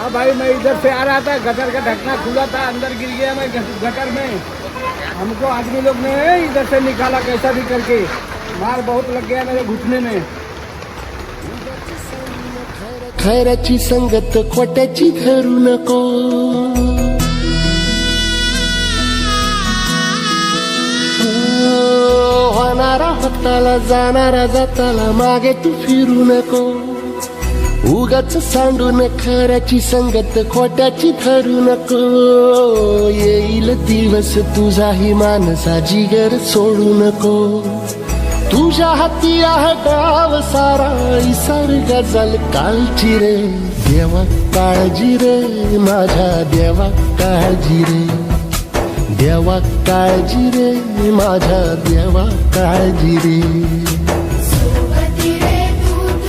हाँ भाई मैं इधर से आ रहा था गटर का ढकना खुला था अंदर गिर गया मैं गटर में। हमको आदमी लोग ने इधर से निकाला कैसा भी करके। मार बहुत लग गया मेरे घुटने में। खैराची संगत खोट्याची धरू नको। होणारा होताला जाणारा जाताला मागे तू फिरू नको। उगाच सांडून खऱ्याची संगत खोट्याची ठरू नको. येईल दिवस तुझाही मानसा जिगर सोडू नको. तुझ्या हाती आहे गाव सारा इसार गजल कालची रे. देवा काळजी रे माझ्या देवा काळजी रे. देवा काळजी रे माझ्या देवा काळजी रे.